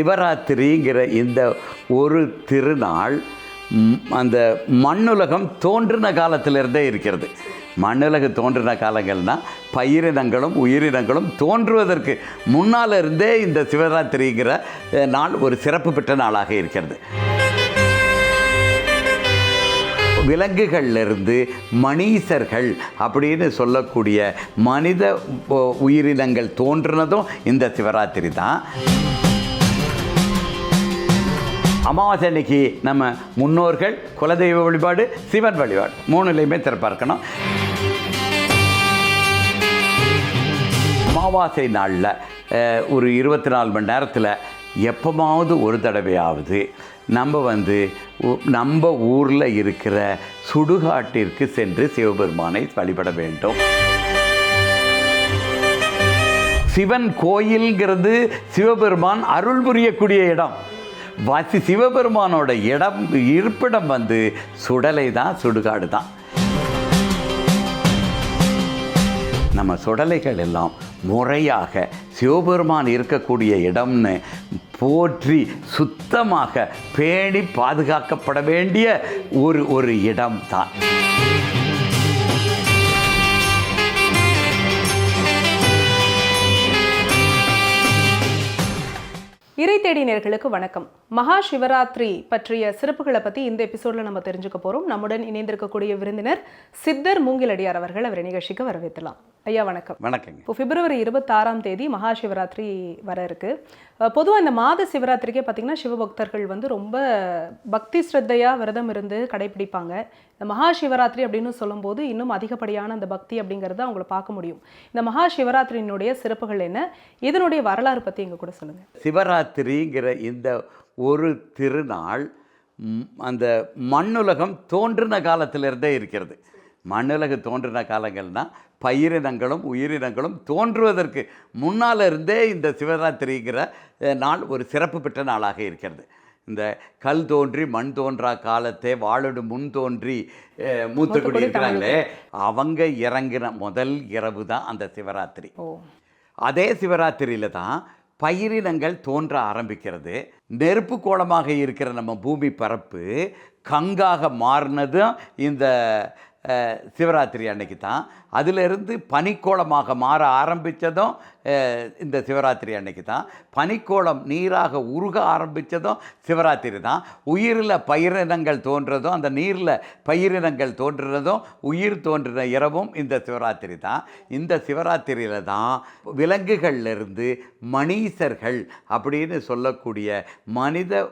சிவராத்திரிங்கிற இந்த ஒரு திருநாள் அந்த மண்ணுலகம் தோன்றின காலத்திலிருந்தே இருக்கிறது. மண்ணுலகு தோன்றின காலங்கள்னா பயிரினங்களும் உயிரினங்களும் தோன்றுவதற்கு முன்னால் இருந்தே இந்த சிவராத்திரிங்கிற நாள் ஒரு சிறப்பு பெற்ற நாளாக இருக்கிறது. விலங்குகள்லேருந்து மனிதர்கள் அப்படின்னு சொல்லக்கூடிய மனித உயிரினங்கள் தோன்றினதும் இந்த சிவராத்திரி தான். அமாவாசை அன்னைக்கு நம்ம முன்னோர்கள் குலதெய்வ வழிபாடு சிவன் வழிபாடு மூணுலையுமே திறப்பார்க்கணும். இருக்கணும் அமாவாசை நாளில் ஒரு இருபத்தி நாலு மணி நேரத்தில் எப்போமாவது ஒரு தடவையாவது நம்ம வந்து நம்ம ஊரில் இருக்கிற சுடுகாட்டிற்கு சென்று சிவபெருமானை வழிபட வேண்டும். சிவன் கோயில்ங்கிறது சிவபெருமான் அருள் புரியக்கூடிய இடம். வசி சிவபெருமானோட இடம் இருப்பிடம் வந்து சுடலை தான் சுடுகாடு தான். நம்ம சுடலைகள் எல்லாம் முறையாக சிவபெருமான் இருக்கக்கூடிய இடம்னு போற்றி சுத்தமாக பேணி பாதுகாக்கப்பட வேண்டிய ஒரு ஒரு இடம் தான் இறை தேடி நேர்களுக்கு வணக்கம். மகா சிவராத்திரி பற்றிய சிறப்புகளை பற்றி இந்த எபிசோடில் நம்ம தெரிஞ்சுக்க போகிறோம் நம்முடன் இணைந்திருக்கக்கூடிய விருந்தினர் சித்தர் மூங்கிலடியார் அவர்கள் அவர் நிகழ்ச்சிக்கு வரவேற்றலாம் ஐயா வணக்கம். வணக்கங்க. இப்போ பிப்ரவரி இருபத்தாறாம் தேதி மகா சிவராத்திரி வர இருக்கு. பொதுவாக இந்த மாத சிவராத்திரிக்கே பார்த்தீங்கன்னா சிவபக்தர்கள் வந்து ரொம்ப பக்தி ஸ்ரத்தையாக விரதம் இருந்து கடைபிடிப்பாங்க. இந்த மகா சிவராத்திரி அப்படின்னு சொல்லும்போது இன்னும் அதிகப்படியான அந்த பக்தி அப்படிங்கிறத அவங்கள பார்க்க முடியும். இந்த மகா சிவராத்திரியினுடைய சிறப்புகள் என்ன? இதனுடைய வரலாறு பற்றி எங்கள் கூட சொல்லுங்கள் சிவராத்திரிங்கிற இந்த ஒரு திருநாள் அந்த மண்ணுலகம் தோன்றின காலத்திலிருந்தே இருக்கிறது. மண்ணுலகு தோன்றின காலங்கள்னா பயிரினங்களும் உயிரினங்களும் தோன்றுவதற்கு முன்னால் இருந்தே இந்த சிவராத்திரிங்கிற நாள் ஒரு சிறப்பு பெற்ற நாளாக இருக்கிறது. இந்த கல் தோன்றி மண் தோன்றா காலத்தே வாழடு முன் தோன்றி மூத்துக்குடி இருக்கிறாங்களே அவங்க இறங்கின முதல் இரவு தான் அந்த சிவராத்திரி. அதே சிவராத்திரியில் தான் பயிரினங்கள் தோன்ற ஆரம்பிக்கிறது. நெருப்பு கோலமாக இருக்கிற நம்ம பூமி பரப்பு கங்காக மாறினதும் இந்த சிவராத்திரி அன்னைக்கு தான் அதிலிருந்து பனிக்கோளமாக மாற ஆரம்பித்ததும் இந்த சிவராத்திரி அன்னைக்கு தான். பனிக்கோளம் நீராக உருக ஆரம்பித்ததும் சிவராத்திரி தான். உயிரில் பயிரினங்கள் தோன்றதும் அந்த நீரில் பயிரினங்கள் தோன்றுறதும் உயிர் தோன்றின இரவும் இந்த சிவராத்திரி தான். இந்த சிவராத்திரியில் தான் விலங்குகள்லேருந்து மனிதர்கள் அப்படின்னு சொல்லக்கூடிய மனித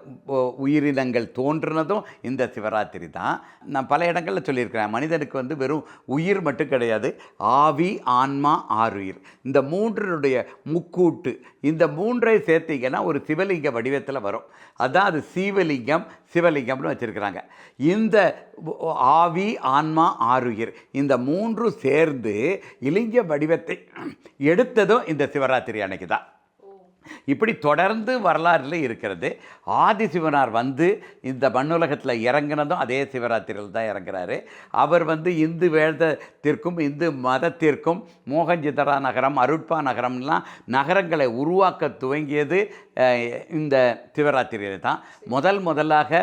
உயிரினங்கள் தோன்றினதும் இந்த சிவராத்திரி தான். நான் பல இடங்களில் சொல்லியிருக்கிறேன். மனிதனுக்கு வந்து வெறும் உயிர் மட்டும் கிடையாது. ஆவி ஆன்மா ஆறுயிர். இந்த மூன்றினுடைய முக்கூட்டு இந்த மூன்றை சேர்த்தீங்கன்னா ஒரு சிவலிங்க வடிவத்தில் வரும். அதான் அது சீவலிங்கம் சிவலிங்கம்னு வச்சுருக்கிறாங்க. இந்த ஆவி ஆன்மா ஆறுயிர் இந்த மூன்று சேர்ந்து இலிங்க வடிவத்தை எடுத்ததும் இந்த சிவராத்திரி அன்னைக்கு தான் இப்படி தொடர்ந்து வரலாறுல இருக்கிறது. ஆதிசிவனார் வந்து இந்த மண்ணுலகத்தில் இறங்கினதும் அதே சிவராத்திரியில் தான் இறங்குறாரு. அவர் வந்து இந்து வேதத்திற்கும் இந்து மதத்திற்கும் மோகஞ்சிதரா நகரம் அருட்பா நகரம்லாம் நகரங்களை உருவாக்க துவங்கியது இந்த சிவராத்திரியில் தான். முதல் முதலாக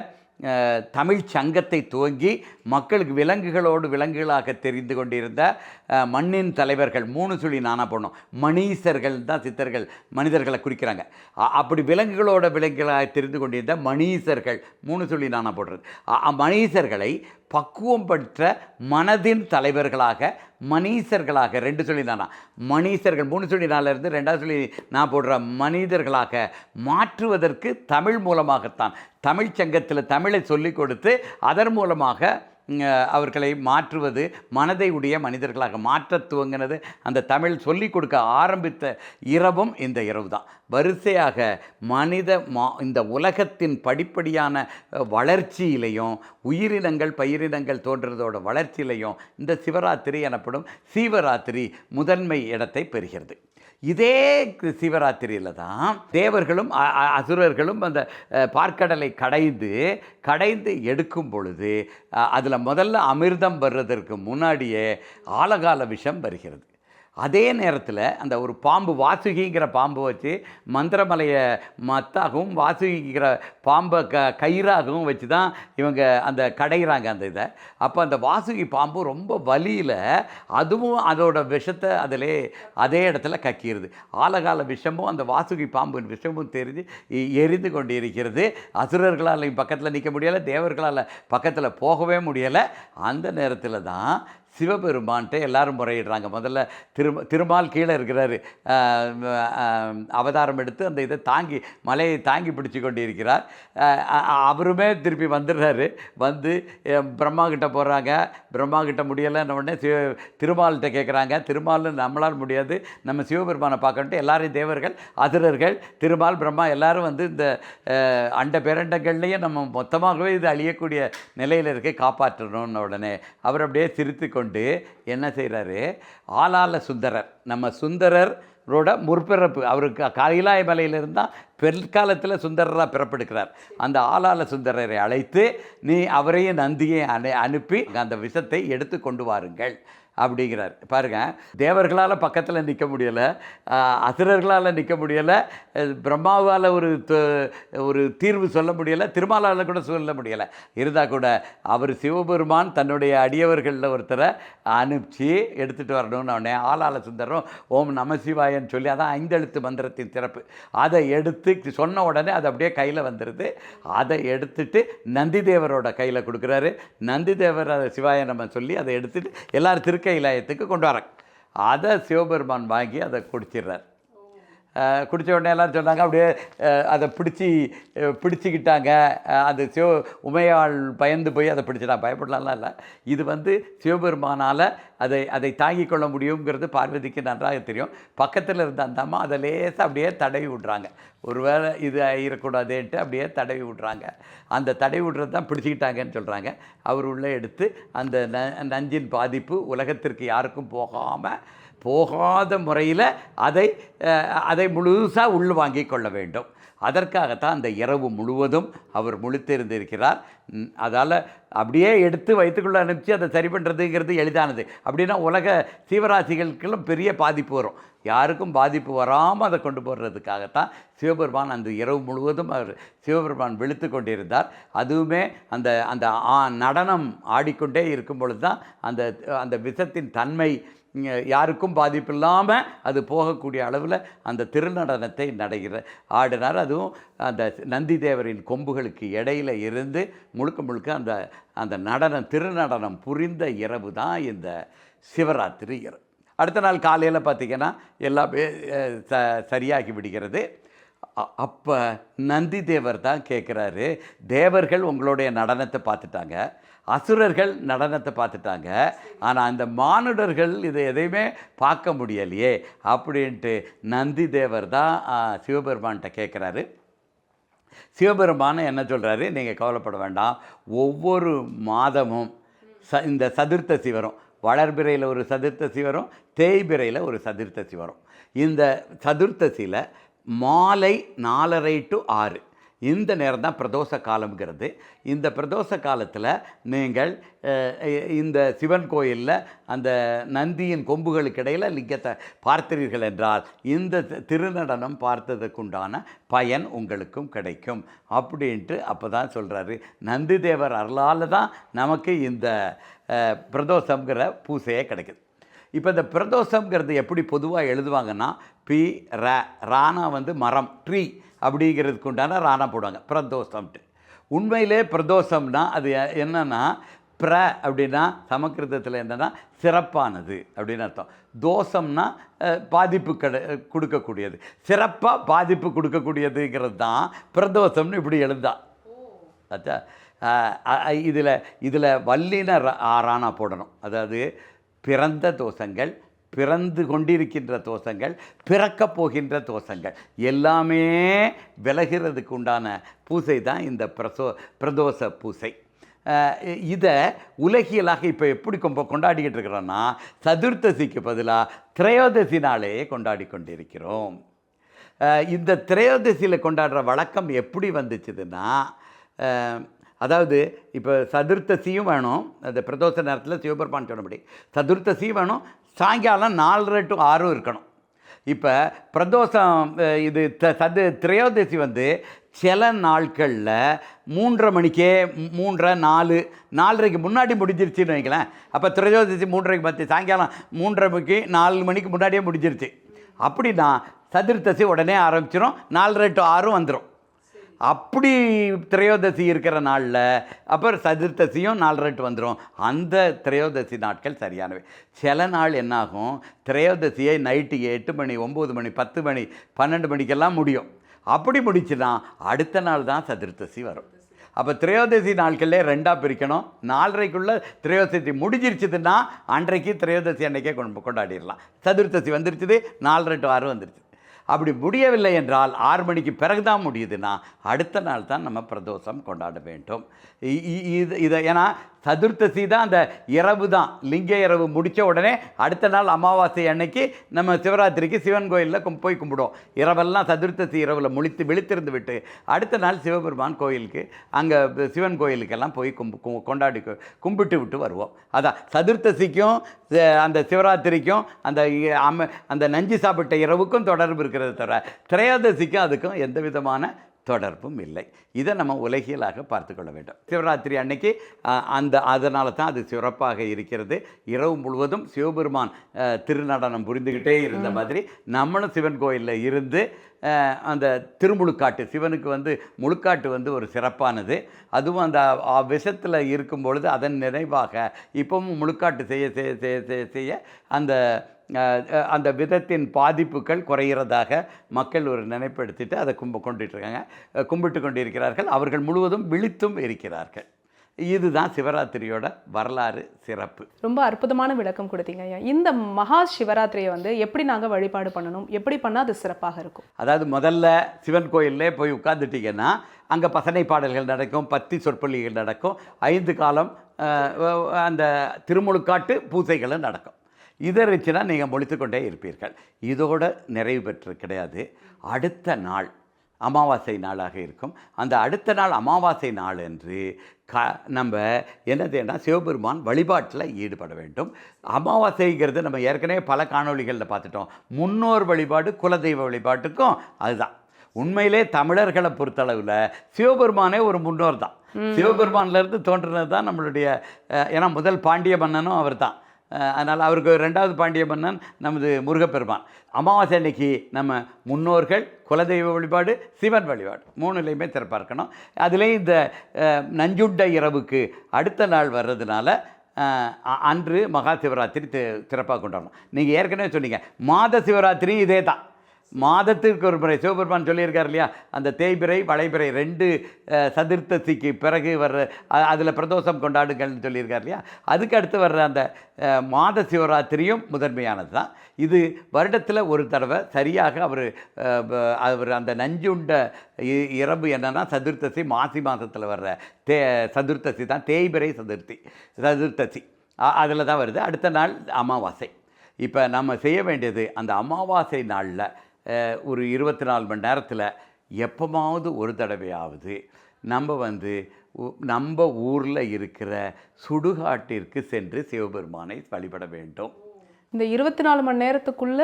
தமிழ் சங்கத்தை துவங்கி மக்களுக்கு விலங்குகளோடு விலங்குகளாக தெரிந்து கொண்டிருந்த மண்ணின் தலைவர்கள் மூணு சொல்லி நானா போனோம் மணீசர்கள் தான் சித்தர்கள் மனிதர்களை குறிக்கிறாங்க. அப்படி விலங்குகளோட விலங்குகளாக தெரிந்து கொண்டிருந்த மணீசர்கள் மூணு சொல்லி நானா போடுறது. அ- மணீசர்களை பக்குவம் பெற்ற மனதின் தலைவர்களாக மனிதர்களாக ரெண்டு சொல்லி தானா மூணு சொல்லி நாளில் இருந்து ரெண்டாவது சொல்லி நான் போடுற மனிதர்களாக மாற்றுவதற்கு தமிழ் மூலமாகத்தான். தமிழ் சங்கத்தில் தமிழை சொல்லிக் கொடுத்து அதன் மூலமாக அவர்களை மாற்றுவது மனதை உடைய மனிதர்களாக மாற்றத் துவங்கினது. அந்த தமிழ் சொல்லிக் கொடுக்க ஆரம்பித்த இரவும் இந்த இரவு தான் வரிசையாக மனித மா இந்த உலகத்தின் படிப்படியான வளர்ச்சியிலையும் உயிரினங்கள் பயிரினங்கள் தோன்றதோட வளர்ச்சியிலையும் இந்த சிவராத்திரி எனப்படும் சீவராத்திரி முதன்மை இடத்தை பெறுகிறது. இதே சிவராத்திரியில் தான் தேவர்களும் அ- அசுரர்களும் அந்த பார்க்கடலை கடைந்து கடைந்து எடுக்கும் பொழுது அதில் முதல்ல அமிர்தம் வர்றதற்கு முன்னாடியே ஆலகால விஷம் வருகிறது. அதே நேரத்தில் அந்த ஒரு பாம்பு வாசுகிங்கிற பாம்பை வச்சு மந்திரமலையை மத்தாகவும் வாசுகிங்கிற பாம்பை க கயிறாகவும் வச்சு தான் இவங்க அந்த கடைகிறாங்க அந்த இதை. அப்போ அந்த வாசுகி பாம்பு ரொம்ப வலியில் அதுவும் அதோட விஷத்தை அதிலே அதே இடத்துல கக்கிடுது ஆலகால விஷமும் அந்த வாசுகி பாம்பின் விஷமும் தெரிஞ்சு எரிந்து கொண்டு இருக்கிறது அசுரர்களால் பக்கத்தில் நிற்க முடியலை தேவர்களால் பக்கத்தில் போகவே முடியலை. அந்த நேரத்தில் தான் சிவபெருமான்கிட்ட எல்லாரும் முறையிடுறாங்க. முதல்ல திரும திருமால் கீழே இருக்கிறார். அவதாரம் எடுத்து அந்த இதை தாங்கி மலையை தாங்கி பிடிச்சு கொண்டு இருக்கிறார் அவருமே திருப்பி வந்துடுறாரு. வந்து பிரம்மா கிட்ட போகிறாங்க பிரம்மா கிட்ட முடியலைன்னு உடனே சிவ திருமால்கிட்ட கேட்குறாங்க திருமால் நம்மளால் முடியாது. நம்ம சிவபெருமானை பார்க்கணுட்டு எல்லாரையும் தேவர்கள் அதிரர்கள் திருமால் பிரம்மா எல்லோரும் வந்து இந்த அண்ட பேரண்டங்கள்லேயே நம்ம மொத்தமாகவே இது அழியக்கூடிய நிலையில் இருக்க காப்பாற்றணும்னு உடனே. அவர் அப்படியே சிரித்து கொண்டு என்ன செய்கிறாரு ஆலால சுந்தரர். நம்ம சுந்தரரோட முற்பிறப்பு. அவருக்கு காயிலாய மலையிலிருந்து தான் பிற்காலத்தில் சுந்தரராக பிறப்பெடுக்கிறார். அந்த ஆலால சுந்தரரை அழைத்து நீ அவரையும் நந்தியை அனு அனுப்பி அந்த விஷத்தை எடுத்து கொண்டு வாருங்கள். அப்படிங்கிறார். பாருங்க தேவர்களால் பக்கத்தில் நிற்க முடியலை அசுரர்களால் நிற்க முடியலை பிரம்மாவால் ஒரு ஒரு தீர்வு சொல்ல முடியலை திருமாலால் கூட சொல்ல முடியலை. இருந்தால் கூட அவர் சிவபெருமான் தன்னுடைய அடியவர்களில் ஒருத்தரை அனுப்பிச்சு எடுத்துகிட்டு வரணும்னு உடனே ஆளால சுந்தரம் ஓம் நம சிவாயன்னு சொல்லி அதான் ஐந்தெழுத்து மந்திரத்தின் சிறப்பு அதை எடுத்து சொன்ன உடனே அது அப்படியே கையில் வந்துடுது அதை எடுத்துட்டு நந்தி தேவரோட கையில் கொடுக்குறாரு. நந்தி தேவர் அதை சிவாய நம்ம சொல்லி அதை எடுத்துட்டு எல்லாரும் திருக்கைலாயத்துக்கு கொண்டு வராங்க அதை சிவபெருமான் வாங்கி அதை குடிச்சிடுறார். குடித்த குடிச்ச உடனே எல்லோரும் சொன்னாங்க அப்படியே அதை பிடிச்சி பிடிச்சிக்கிட்டாங்க. அது சிவ உமையாள் பயந்து போய் அதை பிடிச்சிட்டா பயப்படலாம்லாம் இல்லை. இது வந்து சிவபெருமானால் அதை அதை தாங்கிக் கொள்ள முடியுங்கிறது பார்வதிக்கு நன்றாக தெரியும். பக்கத்தில் இருந்த அந்த அம்மா அதை லேசாக அப்படியே தடவி விட்றாங்க. ஒருவேளை இது ஆகிடக்கூடாதேன்ட்டு அப்படியே தடவி விட்றாங்க. அந்த தடவி விட்றது தான் பிடிச்சிக்கிட்டாங்கன்னு சொல்கிறாங்க அவர் உள்ளே எடுத்து அந்த ந நஞ்சின் பாதிப்பு உலகத்திற்கு யாருக்கும் போகாமல் போகாத முறையில் அதை அதை முழுசாக உள் வாங்கி கொள்ள வேண்டும். அதற்காகத்தான் அந்த இரவு முழுவதும் அவர் முழுத்திருந்திருக்கிறார். அதால் அப்படியே எடுத்து வயிற்றுக்குள்ளே அனுப்பிச்சு அதை சரி பண்ணுறதுங்கிறது எளிதானது. அப்படின்னா உலக சீவராசிகளுக்கெல்லாம் பெரிய பாதிப்பு வரும். யாருக்கும் பாதிப்பு வராமல் அதை கொண்டு போடுறதுக்காகத்தான் சிவபெருமான் அந்த இரவு முழுவதும் அவர் சிவபெருமான் விழித்து கொண்டிருந்தார். அதுவுமே அந்த அந்த ஆ- நடனம் ஆடிக்கொண்டே இருக்கும் பொழுது தான் அந்த அந்த விஷத்தின் தன்மை யாருக்கும் பாதிப்பு இல்லாமல் அது போகக்கூடிய அளவில் அந்த திருநடனத்தை நடைகிற ஆடினார். அதுவும் அந்த நந்தி தேவரின் கொம்புகளுக்கு இடையில இருந்து முழுக்க முழுக்க அந்த அந்த நடனம் திருநடனம் புரிந்த இரவு தான் இந்த சிவராத்திரி இரவு. அடுத்த நாள் காலையில் பார்த்திங்கன்னா எல்லாமே ச சரியாகி விடுகிறது. அப்போ நந்தி தேவர் தான் கேட்குறாரு தேவர்கள் உங்களுடைய நடனத்தை பார்த்துட்டாங்க. அசுரர்கள் நடனத்தை பார்த்துட்டாங்க. ஆனால் அந்த மானுடர்கள் இதை எதையுமே பார்க்க முடியலையே அப்படின்ட்டு நந்தி தேவர் தான் சிவபெருமான்கிட்ட கேட்குறாரு. சிவபெருமான் என்ன சொல்கிறாரு நீங்கள் கவலைப்பட வேண்டாம். ஒவ்வொரு மாதமும் ச இந்த சதுர்த்தசி வரும். வளர்பிறையில் ஒரு சதுர்த்தசி வரும் தேய்பிறையில் ஒரு சதுர்த்தசி வரும். இந்த சதுர்த்தசியில் மாலை நாலரை டு ஆறு. இந்த நேரம் தான் பிரதோஷ காலம்ங்கிறது. இந்த பிரதோஷ காலத்தில் நீங்கள் இந்த சிவன் கோயிலில் அந்த நந்தியின் கொம்புகளுக்கு இடையில் லிங்கத்தை பார்த்தீர்கள் என்றால் இந்த திருநடனம் பார்த்ததுக்குண்டான பயன் உங்களுக்கும் கிடைக்கும். அப்படின்ட்டு அப்போ தான் சொல்கிறாரு நந்தி தேவர் அருளால் தான் நமக்கு இந்த பிரதோஷங்கிற பூசையே கிடைக்குது. இப்போ இந்த பிரதோஷங்கிறது எப்படி பொதுவாக எழுதுவாங்கன்னா பி ர ரானா வந்து மரம் ட்ரீ அப்படிங்கிறதுக்கு உண்டான ரானா போடுவாங்க. பிரதோஷம்ட்டு உண்மையிலே பிரதோஷம்னா அது என்னென்னா என்னன்னா பிர அப்படின்னா சமக்கிருதத்தில் என்னன்னா சிறப்பானது அப்படின்னு அர்த்தம். தோஷம்னா பாதிப்பு கட கொடுக்கக்கூடியது. சிறப்பாக பாதிப்பு கொடுக்கக்கூடியதுங்கிறது தான் பிரதோஷம்னு இப்படி எழுந்தா. அச்சா இதில் இதில் வல்லின ர- ஆறானா போடணும். அதாவது பிறந்த தோஷங்கள் பிறந்து கொண்டிருக்கின்ற தோஷங்கள் பிறக்கப் போகின்ற தோஷங்கள் எல்லாமே விலகிறதுக்கு உண்டான பூசை தான் இந்த பிரசோ பிரதோஷ பூசை. இதை உலகியலாக இப்போ எப்படி கொம்ப கொண்டாடிக்கிட்டு இருக்கிறோன்னா சதுர்த்தசிக்கு பதிலாக திரையோதசி நாளையே கொண்டாடி கொண்டிருக்கிறோம். இந்த திரையோதசியில் கொண்டாடுற வழக்கம் எப்படி வந்துச்சுதுன்னா அதாவது இப்போ சதுர்த்தசியும் வேணும் அந்த பிரதோஷ நேரத்தில் சிவபெருமான் சொன்னபடி. சதுர்த்தசியும் வேணும் சாயங்காலம் நாலரை டு ஆறும் இருக்கணும். இப்போ பிரதோஷம் இது த- சது திரையோதசி வந்து சில நாட்களில் மூன்றரை மணிக்கே மூன்றரை நாலு நாலரைக்கு முன்னாடி முடிஞ்சிருச்சுன்னு வைங்களேன். அப்போ திரையோதசி மூன்றரைக்கு பத்து சாயங்காலம் மூன்றரை மணிக்கு நாலு மணிக்கு முன்னாடியே முடிஞ்சிருச்சு. அப்படின்னா சதுர்த்தசி உடனே ஆரம்பிச்சிடும் நாலரை டு ஆறும் வந்துடும் அப்படி திரையோதசி இருக்கிற நாளில் அப்புறம் சதுர்த்தசியும் நாலரைட்டு வந்துடும் அந்த திரையோதசி நாட்கள் சரியானவை. சில நாள் என்னாகும்? திரையோதசியை நைட்டு எட்டு மணி ஒம்பது மணி பத்து மணி பன்னெண்டு மணிக்கெல்லாம் முடியும். அப்படி முடிச்சுன்னா அடுத்த நாள் தான் சதுர்த்தசி வரும். அப்போ திரையோதசி நாட்களே ரெண்டாக பிரிக்கணும். நாலரைக்குள்ளே திரையோதசி முடிஞ்சிருச்சுதுன்னா அன்றைக்கு திரையோதசி அன்னைக்கே கொண்டு கொண்டாடிடலாம். சதுர்த்தசி வந்துருச்சுது நாலரை டு ஆறு வந்துருச்சு. அப்படி முடியவில்லை என்றால் ஆறு மணிக்கு பிறகு தான் முடியுதுன்னா அடுத்த நாள் தான் நம்ம பிரதோஷம் கொண்டாட வேண்டும். இது இதை ஏன்னா சதுர்த்தசி தான் அந்த இரவு தான். லிங்க இரவு முடித்த உடனே அடுத்த நாள் அமாவாசை அன்னைக்கு நம்ம சிவராத்திரிக்கு சிவன் கோயிலில் போய் கும்பிடுவோம். இரவெல்லாம் சதுர்த்தசி இரவில் முழித்து விழித்திருந்து விட்டு அடுத்த நாள் சிவபெருமான் கோயிலுக்கு அங்கே சிவன் கோயிலுக்கெல்லாம் போய் கும்பு கொண்டாடி கும்பிட்டு விட்டு வருவோம். அதான் சதுர்த்தசிக்கும் அந்த சிவராத்திரிக்கும் அந்த அம அந்த நஞ்சு சாப்பிட்ட இரவுக்கும் தொடர்பு இருக்கிறது தவிர திரையோதசிக்கும் அதுக்கும் எந்த விதமான தொடர்பும் இல்லை. இதை நம்ம உலகியலாக பார்த்து கொள்ள வேண்டும். சிவராத்திரி அன்னைக்கு அந்த அதனால தான் அது சிறப்பாக இருக்கிறது. இரவு முழுவதும் சிவபெருமான் திருநடனம் புரிந்துக்கிட்டே இருந்த மாதிரி நம்மளும் சிவன் கோயிலில் இருந்து அந்த திருமுழுக்காட்டு சிவனுக்கு வந்து முழுக்காட்டு வந்து ஒரு சிறப்பானது. அதுவும் அந்த விஷத்தில் இருக்கும் பொழுது அதன் நினைவாக இப்பவும் முழுக்காட்டு செய்ய செய்ய செய்ய செய்ய அந்த அந்த விதத்தின் பாதிப்புகள் குறைகிறதாக மக்கள் ஒரு நினைப்படுத்திட்டு அதை கும்ப கொண்டுட்டு இருக்காங்க அஹ், கும்பிட்டு கொண்டிருக்கிறார்கள். அவர்கள் முழுவதும் விழித்தும் இருக்கிறார்கள். இதுதான் சிவராத்திரியோட வரலாறு சிறப்பு. ரொம்ப அற்புதமான விளக்கம் கொடுத்தீங்க ஐயா. இந்த மகா சிவராத்திரியை வந்து எப்படி நாங்கள் வழிபாடு பண்ணணும்? எப்படி பண்ணால் அது சிறப்பாக இருக்கும்? அதாவது முதல்ல சிவன் கோயில்லே போய் உட்காந்துட்டீங்கன்னா அங்கே பசனை பாடல்கள் நடக்கும் பத்தி சொற்பொழிகள் நடக்கும் ஐந்து காலம் அந்த திருமுழுக்காட்டு பூசைகளும் நடக்கும். இதை வச்சுனா நீங்கள் முடித்து கொண்டே இருப்பீர்கள். இதோட நிறைவு பெற்று கிடையாது. அடுத்த நாள் அமாவாசை நாளாக இருக்கும். அந்த அடுத்த நாள் அமாவாசை நாள் என்று க நம்ம என்னதுன்னா சிவபெருமான் வழிபாட்டில் ஈடுபட வேண்டும். அமாவாசைங்கிறது நம்ம ஏற்கனவே பல காணொளிகளில் பார்த்துட்டோம். முன்னோர் வழிபாடு குலதெய்வ வழிபாட்டுக்கும் அதுதான். உண்மையிலே தமிழர்களை பொறுத்தளவில் சிவபெருமானே ஒரு முன்னோர் தான். சிவபெருமான்ல இருந்து தோன்றினது தான் நம்மளுடைய ஏன்னா முதல் பாண்டிய மன்னனும் அவர் தான். அதனால் அவருக்கு ரெண்டாவது பாண்டிய மன்னன் நமது முருகப்பெருமான். அமாவாசை அன்னைக்கு நம்ம முன்னோர்கள் குலதெய்வ வழிபாடு சிவன் வழிபாடு மூணுலேயுமே சிறப்பாக இருக்கணும் அதுலேயும் இந்த நஞ்சுண்ட இரவுக்கு அடுத்த நாள் வர்றதுனால அன்று மகா சிவராத்திரி தி- சிறப்பாக கொண்டாடணும். நீங்கள் ஏற்கனவே சொன்னீங்க மாத சிவராத்திரி இதே தான் மாதத்திற்கு ஒரு முறை சிவபெருமான் சொல்லியிருக்கார் இல்லையா? அந்த தேய்பிறை வளைபிறை ரெண்டு சதுர்த்தசிக்கு பிறகு வர்ற அதில் பிரதோஷம் கொண்டாடுங்கள்னு சொல்லியிருக்கார் இல்லையா? அதுக்கு அடுத்து வர்ற அந்த மாத சிவராத்திரியும் முதன்மையானது தான். இது வருடத்தில் ஒரு தடவை சரியாக அவர் அவர் அந்த நஞ்சுண்ட இ- இரவு என்னென்னா சதுர்த்தசி மாசி மாதத்தில் வர்ற தே சதுர்த்தசி தான் தேய்பிறை சதுர்த்தி சதுர்த்தசி. அதில் தான் வருது. அடுத்த நாள் அமாவாசை. இப்போ நம்ம செய்ய வேண்டியது அந்த அமாவாசை நாளில் ஒரு இருபத்தி நாலு மணி நேரத்தில் எப்போமாவது ஒரு தடவையாவது நம்ம வந்து நம்ம ஊரில் இருக்கிற சுடுகாட்டிற்கு சென்று சிவபெருமானை வழிபட வேண்டும். இந்த இருபத்தி நாலு மணி நேரத்துக்குள்ள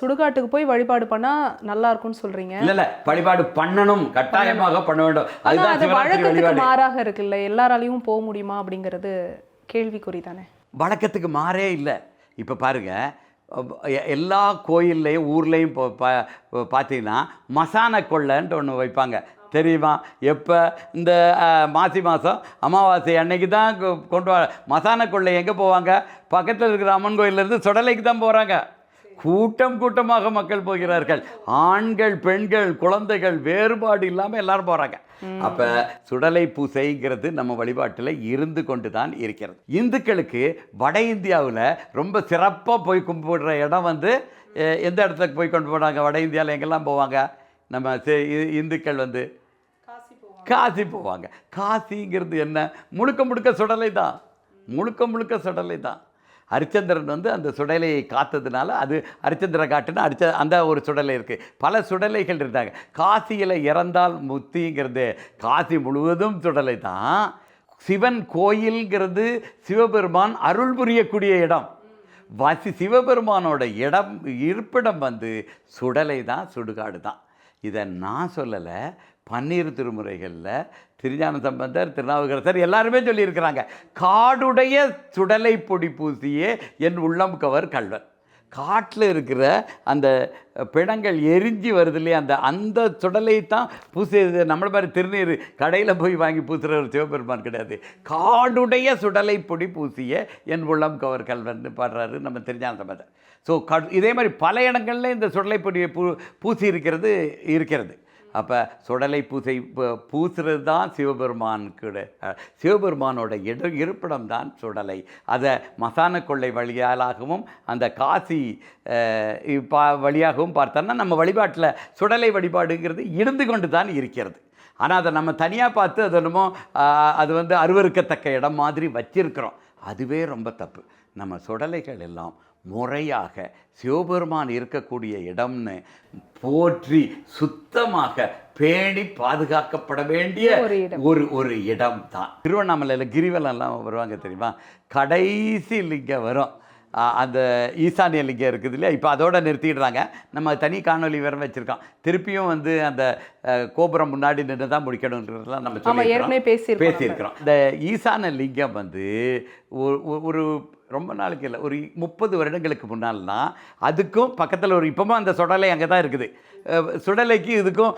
சுடுகாட்டுக்கு போய் வழிபாடு பண்ணா நல்லா இருக்கும்னு சொல்றீங்க. இல்ல இல்ல வழிபாடு பண்ணணும் கட்டாயமாக பண்ண வேண்டும். அதுதான் அது வழக்கத்துக்கு மாறாக இருக்குல்ல எல்லாராலையும் போக முடியுமா அப்படிங்கிறது கேள்விக்குறி தானே வழக்கத்துக்கு மாறே இல்லை. இப்போ பாருங்க அஹ் எ- எல்லா கோயில்லையும் ஊர்லேயும் இப்போ பா பார்த்தீங்கன்னா மசான கொள்ளைன்ட்டு ஒன்று வைப்பாங்க. தெரியுமா? எப்போ? இந்த மாசி மாதம் அமாவாசை அன்னைக்கு தான் கொ- கொண்டு வர மசான கொள்ளை எங்கே போவாங்க? பக்கத்தில் இருக்கிற அம்மன் கோயிலேருந்து சுடலைக்கு தான் போகிறாங்க கூட்டம் கூட்டமாக மக்கள் போகிறார்கள். ஆண்கள் பெண்கள் குழந்தைகள் வேறுபாடு இல்லாமல் எல்லோரும் போகிறாங்க அப்போ சுடலை பூசைங்கிறது நம்ம வழிபாட்டில் இருந்து கொண்டு தான் இருக்கிறது. இந்துக்களுக்கு வட இந்தியாவில் ரொம்ப சிறப்பாக போய் கும்பிடுற இடம் வந்து எந்த இடத்துக்கு போய் கொண்டு போனாங்க? வட இந்தியாவில் எங்கெல்லாம் போவாங்க? நம்ம இந்துக்கள் வந்து காசி போவாங்க. காசிங்கிறது என்ன? முழுக்க முழுக்க சுடலை தான் முழுக்க முழுக்க சுடலை தான் ஹரிச்சந்திரன் வந்து அந்த சுடலையை காத்ததுனால அது ஹரிச்சந்திர காட்டுன்னு அரிச்ச அந்த ஒரு சுடலை இருக்குது பல சுடலைகள் இருந்தாங்க. காசியில் இறந்தால் முத்திங்கிறது காசி முழுவதும் சுடலை தான். சிவன் கோயில்ங்கிறது சிவபெருமான் அருள் புரியக்கூடிய இடம். வசி சிவபெருமானோட இடம் இருப்பிடம் வந்து சுடலை தான் சுடுகாடு தான். இதை நான் சொல்லலை. பன்னீர் திருமுறைகளில் திருஞான சம்பந்தர் திருநாவுக்கரசர் எல்லாருமே சொல்லியிருக்கிறாங்க. காடுடைய சுடலை பொடி பூசியே என் உள்ளம் கவர் கல்வன் காட்டில் இருக்கிற அந்த பிணங்கள் எரிஞ்சு வருது இல்லையா? அந்த அந்த சுடலை தான் பூசியது. நம்மளை மாதிரி திருநீர் கடையில் போய் வாங்கி பூசுகிற ஒரு சிவபெருமான் கிடையாது. காடுடைய சுடலை பொடி பூசிய என் உள்ளம் கவர் கல்வன் பாடுறாரு நம்ம தெரிஞ்சான சம்பந்தர். ஸோ க இதே மாதிரி பல இடங்களில் இந்த சுடலை பொடியை பூ பூசி இருக்கிறது இருக்கிறது. அப்போ சுடலை பூசை பூ- பூசுறது தான் சிவபெருமானுக்கு சிவபெருமானோட இட இருப்பிடம் தான் சுடலை. அதை மசான கொள்ளை வழியாலாகவும் அந்த காசி பா வழியாகவும் பார்த்தோன்னா நம்ம வழிபாட்டில் சுடலை வழிபாடுங்கிறது இருந்து கொண்டு தான் இருக்கிறது. ஆனால் அதை நம்ம தனியாக பார்த்து அது என்னமோ அது வந்து அருவருக்கத்தக்க இடம் மாதிரி வச்சிருக்கிறோம். அதுவே ரொம்ப தப்பு. நம்ம சுடலைகள் எல்லாம் முறையாக சிவபெருமான் இருக்கக்கூடிய இடம்னு போற்றி சுத்தமாக பேணி பாதுகாக்கப்பட வேண்டிய ஒரு. ஒரு ஒரு இடம் தான் திருவண்ணாமலையில் கிரிவலம்லாம் வருவாங்க தெரியுமா? கடைசி லிங்கம் வரும். அந்த ஈசானிய லிங்கம் இருக்குது இல்லையா? இப்போ அதோட நிறுத்திடுறாங்க. நம்ம தனி காணொளி வேறு வச்சுருக்கோம். திருப்பியும் வந்து அந்த கோபுரம் முன்னாடி நின்று தான் முடிக்கணுன்றதெல்லாம் நம்ம. ஏற்கனவே பேசியிருக்கோம் பேசியிருக்கிறோம். இந்த ஈசான லிங்கம் வந்து ஒரு ரொம்ப நாளைக்கு இல்லை ஒரு முப்பது வருடங்களுக்கு முன்னால்னா அதுக்கும் பக்கத்தில் ஒரு இப்போமா அந்த சுடலை அங்கே தான் இருக்குது. சுடலைக்கு இதுக்கும்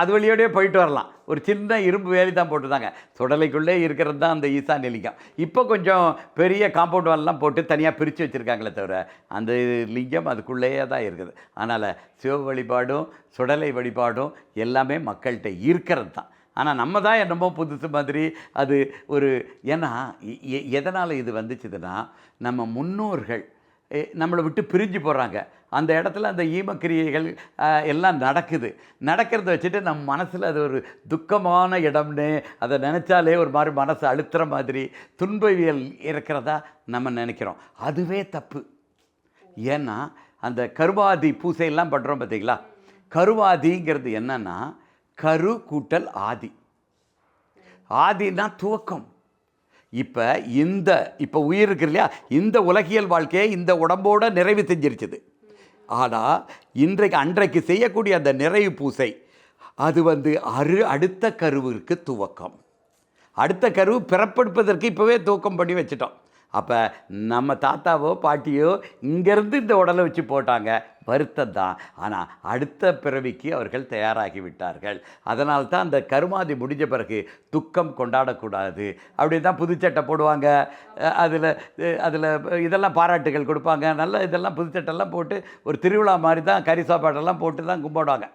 அது வழியோடயே போயிட்டு வரலாம். ஒரு சின்ன இரும்பு வேலி தான் போட்டுருந்தாங்க. சுடலைக்குள்ளே இருக்கிறது தான் அந்த ஈசா லிங்கம் இப்போ கொஞ்சம் பெரிய காம்பவுண்ட் வால்லாம் போட்டு தனியாக பிரித்து வச்சுருக்காங்களே தவிர அந்த லிங்கம் அதுக்குள்ளேயே தான் இருக்குது. அதனால் சிவ வழிபாடும் சுடலை வழிபாடும் எல்லாமே மக்கள்கிட்ட இருக்கிறது தான். ஆனால் நம்ம தான் என்னமோ புதுசு மாதிரி அது ஒரு ஏன்னா எதனால் இது வந்துச்சுதுன்னா நம்ம முன்னோர்கள் நம்மளை விட்டு பிரிஞ்சு போகிறாங்க அந்த இடத்துல அந்த ஈமக்கிரியைகள் எல்லாம் நடக்குது. நடக்கிறத வச்சுட்டு நம்ம மனசில் அது ஒரு துக்கமான இடம்னு அதை நினச்சாலே ஒரு மாதிரி மனசு அழுத்துற மாதிரி துன்பவியல் இருக்கிறதா நம்ம நினைக்கிறோம். அதுவே தப்பு. ஏன்னா அந்த கருவாதி பூசையெல்லாம் பண்ணுறோம் பார்த்தீங்களா கருவாதிங்கிறது என்னென்னா கரு கூட்டல் ஆதி. ஆதினா துவக்கம். இப்போ இந்த இப்போ உயிர் இருக்கு இல்லையா? இந்த உலகியல் வாழ்க்கையை இந்த உடம்போட நிறைவு செஞ்சிருச்சுது. ஆனால் இன்றைக்கு அன்றைக்கு செய்யக்கூடிய அந்த நிறைவு பூசை அது வந்து அரு அடுத்த கருவிற்கு துவக்கம். அடுத்த கருவு பிறப்பெடுப்பதற்கு இப்போவே துவக்கம் பண்ணி வச்சிட்டோம். அப்போ நம்ம தாத்தாவோ பாட்டியோ இங்கேருந்து இந்த உடலை வச்சு போட்டாங்க. வருத்தம் தான். ஆனால் அடுத்த பிறவிக்கு அவர்கள் தயாராகி விட்டார்கள். அதனால் தான் அந்த கருமாதி முடிஞ்ச பிறகு துக்கம் கொண்டாடக்கூடாது. அப்படி தான் புதுச்சட்டை போடுவாங்க. அதில் அதில் இதெல்லாம் பாராட்டுகள் கொடுப்பாங்க. நல்ல இதெல்லாம் புதுச்சட்டெல்லாம் போட்டு ஒரு திருவிழா மாதிரி தான் கறி சாப்பாடெல்லாம் போட்டு தான் கும்பிடுவாங்க.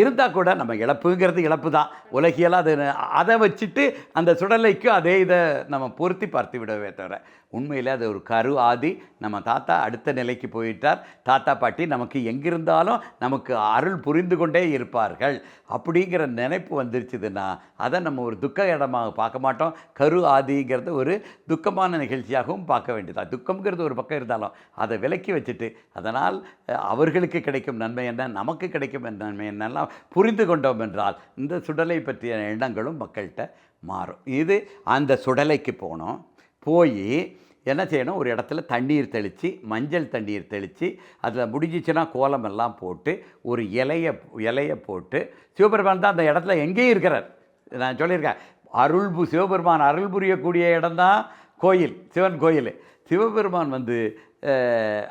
இருந்தால் கூட நம்ம இழப்புங்கிறது இழப்பு தான் உலகியலாக அது அதை வச்சுட்டு அந்த சுடலைக்கு அதே இதை நம்ம பொருத்தி பார்த்து விடவே தவிர உண்மையில் அது ஒரு கரு ஆதி. நம்ம தாத்தா அடுத்த நிலைக்கு போயிட்டார். தாத்தா பாட்டி நமக்கு எங்கிருந்தாலும் நமக்கு அருள் புரிந்து கொண்டே இருப்பார்கள். அப்படிங்கிற நினைப்பு வந்துருச்சுதுன்னா அதை நம்ம ஒரு துக்க இடமாக பார்க்க மாட்டோம். கரு ஆதிங்கிறது ஒரு துக்கமான நிகழ்ச்சியாகவும் பார்க்க வேண்டியதா? துக்கம்ங்கிறது ஒரு பக்கம் இருந்தாலும் அதை விலக்கி வச்சுட்டு அதனால் அவர்களுக்கு கிடைக்கும் நன்மை என்ன? நமக்கு கிடைக்கும் நன்மை என்ன? என்னெல்லாம் புரிந்து கொண்டோம் என்றால் இந்த சுடலை பற்றிய எண்ணங்களும் மக்கள்கிட்ட மாறும். இது அந்த சுடலைக்கு போனோம். போய் என்ன செய்யணும்? ஒரு இடத்துல தண்ணீர் தெளித்து மஞ்சள் தண்ணீர் தெளித்து அதில் முடிஞ்சிச்சுன்னா கோலம் எல்லாம் போட்டு ஒரு இலையை இலையை போட்டு சிவபெருமான் தான் அந்த இடத்துல எங்கேயும் இருக்கிறார். நான் சொல்லியிருக்கேன். அருள் பு சிவபெருமான் அருள் புரியக்கூடிய இடம்தான் கோயில் சிவன் கோயில். சிவபெருமான் வந்து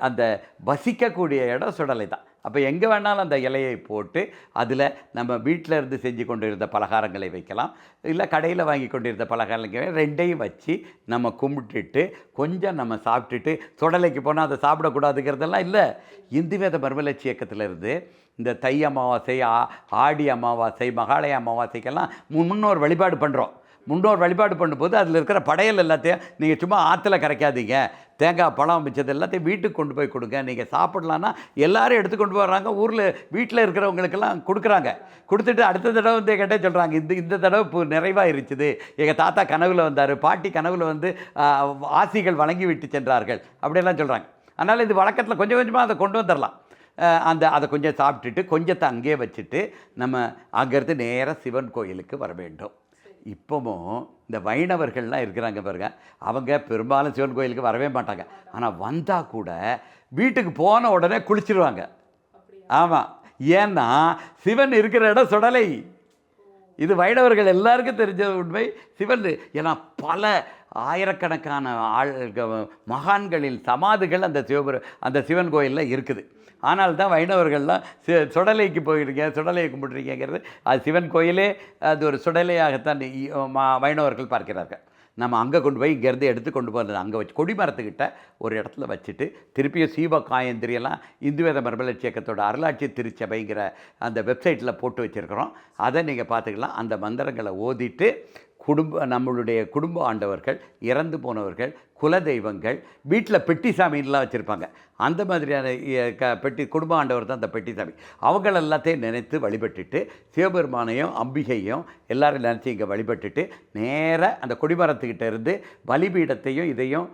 அந்த வசிக்கக்கூடிய இடம் சுடலை தான் அப்போ எங்கே வேணாலும் அந்த இலையை போட்டு அதில் நம்ம வீட்டில் இருந்து செஞ்சு கொண்டு இருந்த பலகாரங்களை வைக்கலாம். இல்லை கடையில் வாங்கி கொண்டு இருந்த பலகாரங்களை ரெண்டையும் வச்சு நம்ம கும்பிட்டுட்டு கொஞ்சம் நம்ம சாப்பிட்டுட்டு சுடலைக்கு போனால் அதை சாப்பிடக்கூடாதுங்கிறதெல்லாம் இல்லை. இந்து வேத மர்மலட்சி இயக்கத்திலிருந்து இந்த தை அமாவாசை ஆ ஆடி அமாவாசை மகாலய அமாவாசைக்கெல்லாம் மு- முன்னோர் வழிபாடு பண்ணுறோம் முன்னோர் வழிபாடு பண்ணும்போது அதில் இருக்கிற படையல் எல்லாத்தையும் நீங்கள் சும்மா ஆற்றுல கரைக்காதீங்க. தேங்காய் பழம் மிச்சது எல்லாத்தையும் வீட்டுக்கு கொண்டு போய் கொடுங்க. நீங்கள் சாப்பிட்லான்னா எல்லாரும் எடுத்து கொண்டு வர்றாங்க. ஊரில் வீட்டில் இருக்கிறவங்களுக்கெல்லாம் கொடுக்குறாங்க. கொடுத்துட்டு அடுத்த தடவை வந்து என்கிட்ட சொல்கிறாங்க இந்த இந்த தடவை இப்போ நிறைவாக இருந்துச்சு எங்கள் தாத்தா கனவில் வந்தார். பாட்டி கனவில் வந்து ஆசிகள் வழங்கி விட்டு சென்றார்கள். அப்படியெல்லாம் சொல்கிறாங்க அதனால் இது வழக்கத்தில் கொஞ்சம் கொஞ்சமாக அதை கொண்டு வந்துடலாம் அந்த அதை கொஞ்சம் சாப்பிட்டுட்டு கொஞ்சத்தை அங்கேயே வச்சுட்டு நம்ம அங்கேருந்து நேராக சிவன் கோயிலுக்கு வர வேண்டும். இப்போவும் இந்த வைணவர்கள்லாம் இருக்கிறாங்க பாருங்க. அவங்க பெரும்பாலும் சிவன் கோயிலுக்கு வரவே மாட்டாங்க. ஆனால் வந்தால் கூட வீட்டுக்கு போன உடனே குளிச்சிருவாங்க. ஆமாம் ஏன்னா சிவன் இருக்கிற இடம் சுடலை. இது வைணவர்கள் எல்லாருக்கும் தெரிஞ்ச உண்மை. சிவன் ஏன்னா பல ஆயிரக்கணக்கான ஆள் மகான்களின் சமாதிகள் அந்த சிவபுர அந்த சிவன் கோயிலில் இருக்குது. ஆனால் தான் வைணவர்கள்லாம் சி சுடலைக்கு போயிருக்கீங்க சுடலையை கும்பிட்றீங்கிறது அது சிவன் கோயிலே அது ஒரு சுடலையாகத்தான் வைணவர்கள் பார்க்கிறார்கள். நம்ம அங்கே கொண்டு போய் இங்கேருந்து எடுத்து கொண்டு போகிறது அங்கே வச்சு கொடி மரத்துக்கிட்ட ஒரு இடத்துல வச்சுட்டு திருப்பியும் சீவ காயந்திரியெல்லாம் இந்து வேத மரபலட்சி இயக்கத்தோட அருளாட்சி திருச்சபைங்கிற அந்த வெப்சைட்டில் போட்டு வச்சுருக்கிறோம். அதை நீங்கள் பார்த்துக்கலாம். அந்த மந்திரங்களை ஓதிட்டு குடும்ப நம்மளுடைய குடும்ப ஆண்டவர்கள் இறந்து போனவர்கள் குலதெய்வங்கள் வீட்டில் பெட்டி சாமின்லாம் வச்சுருப்பாங்க. அந்த மாதிரியான க பெட்டி குடும்ப ஆண்டவர் தான் அந்த பெட்டி சாமி. அவங்கள எல்லாத்தையும் நினைத்து வழிபட்டுட்டு சிவபெருமானையும் அம்பிகையும் எல்லோரும் நினச்சி இங்கே வழிபட்டுட்டு நேராக அந்த கொடிமரத்துக்கிட்ட இருந்து பலிபீடத்தையும் இதையும்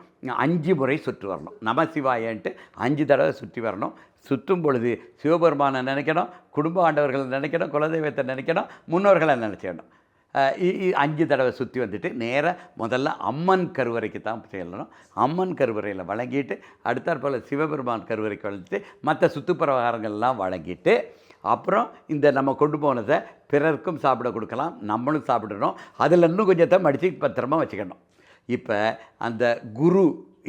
அஞ்சு முறை சுற்றி வரணும். நமசிவாயன்ட்டு அஞ்சு தடவை சுற்றி வரணும். சுற்றும் பொழுது சிவபெருமானை நினைக்கணும் குடும்ப ஆண்டவர்களை நினைக்கணும் குலதெய்வத்தை நினைக்கணும் முன்னோர்களை நினச்சிக்கணும் அஞ்சு தடவை சுற்றி வந்துட்டு நேராக முதல்ல அம்மன் கருவறைக்கு தான் செல்லணும். அம்மன் கருவறையில் வழங்கிட்டு அடுத்தாற் போல் சிவபெருமான் கருவறைக்கு வளர்த்துட்டு மற்ற சுற்றுப்பிரகாரங்கள்லாம் வழங்கிட்டு அப்புறம் இந்த நம்ம கொண்டு போனதை பிறருக்கும் சாப்பிட கொடுக்கலாம் நம்மளும் சாப்பிடணும். அதில் இன்னும் கொஞ்சத்தை மடித்து பத்திரமா வச்சுக்கணும். இப்போ அந்த குரு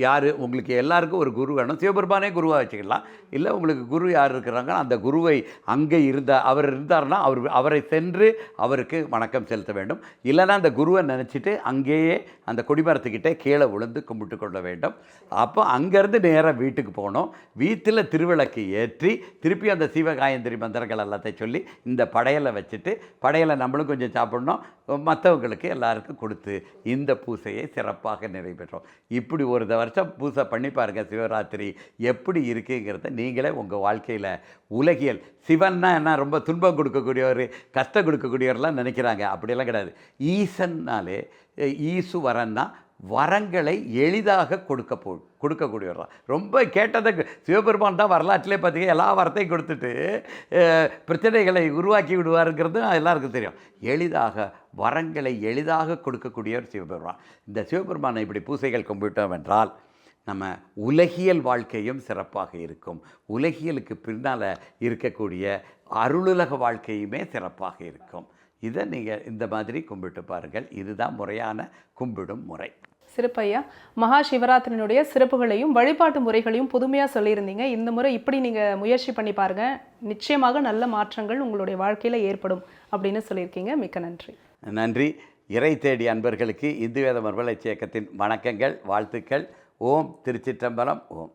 யார்? உங்களுக்கு எல்லாருக்கும் ஒரு குரு வேணும். சிவபெருமானே குருவாக வச்சுக்கலாம். இல்லை உங்களுக்கு குரு யார் இருக்கிறாங்க அந்த குருவை அங்கே இருந்த அவர் இருந்தார்னா அவர் அவரை சென்று அவருக்கு வணக்கம் செலுத்த வேண்டும். இல்லைன்னா அந்த குருவை நினச்சிட்டு அங்கேயே அந்த கொடிமரத்துக்கிட்டே கீழே விழுந்து கும்பிட்டு கொள்ள வேண்டும். அப்போ அங்கேருந்து நேராக வீட்டுக்கு போகணும். வீட்டில் திருவிளக்கு ஏற்றி திருப்பி அந்த சிவகாயந்திரி மந்திரங்கள் எல்லாத்தையும் சொல்லி இந்த படையலை வச்சுட்டு படையலை நம்மளும் கொஞ்சம் சாப்பிடணும். மற்றவங்களுக்கு எல்லாருக்கும் கொடுத்து இந்த பூசையை சிறப்பாக நிறைவேற்றோம் இப்படி ஒரு வருஷம் பூசை பண்ணி பாருங்கள் சிவராத்திரி எப்படி இருக்குங்கிறத நீங்களே உங்கள் வாழ்க்கையில் உலகியல். சிவன்னா என்ன? ரொம்ப துன்பம் கொடுக்கக்கூடியவர் கஷ்டம் கொடுக்கக்கூடியவர்லாம் நினைக்கிறாங்க. அப்படியெல்லாம் கிடையாது. ஈசன்னாலே ஈசு வரன்னா வரங்களை எளிதாக கொடுக்க போ கொடுக்கக்கூடியவர். தான் ரொம்ப கேட்டதை சிவபெருமான் தான் வரலாற்றிலே பார்த்தீங்க எல்லா வரத்தையும் கொடுத்துட்டு பிரச்சனைகளை உருவாக்கி விடுவாருங்கிறது எல்லாருக்கும் தெரியும். எளிதாக வரங்களை எளிதாக கொடுக்கக்கூடியவர் சிவபெருமான். இந்த சிவபெருமானை இப்படி பூசைகள் கும்பிட்டோம் என்றால் நம்ம உலகியல் வாழ்க்கையும் சிறப்பாக இருக்கும். உலகியலுக்கு பின்னால் இருக்கக்கூடிய அருளுலக வாழ்க்கையுமே சிறப்பாக இருக்கும். இதை நீங்கள் இந்த மாதிரி கும்பிட்டு பாருங்கள். இதுதான் முறையான கும்பிடும் முறை. சிறப்பையா? மகா சிவராத்திரியினுடைய சிறப்புகளையும் வழிபாட்டு முறைகளையும் புதுமையாக சொல்லியிருந்தீங்க. இந்த முறை இப்படி நீங்கள் முயற்சி பண்ணி பாருங்கள் நிச்சயமாக நல்ல மாற்றங்கள் உங்களுடைய வாழ்க்கையில் ஏற்படும் அப்படின்னு சொல்லியிருக்கீங்க. மிக்க நன்றி. நன்றி. இறை தேடி அன்பர்களுக்கு இந்து வேத மறுமலர்ச்சி இயக்கத்தின் வணக்கங்கள் வாழ்த்துக்கள். ஓம் திருச்சிற்றம்பலம். ஓம்.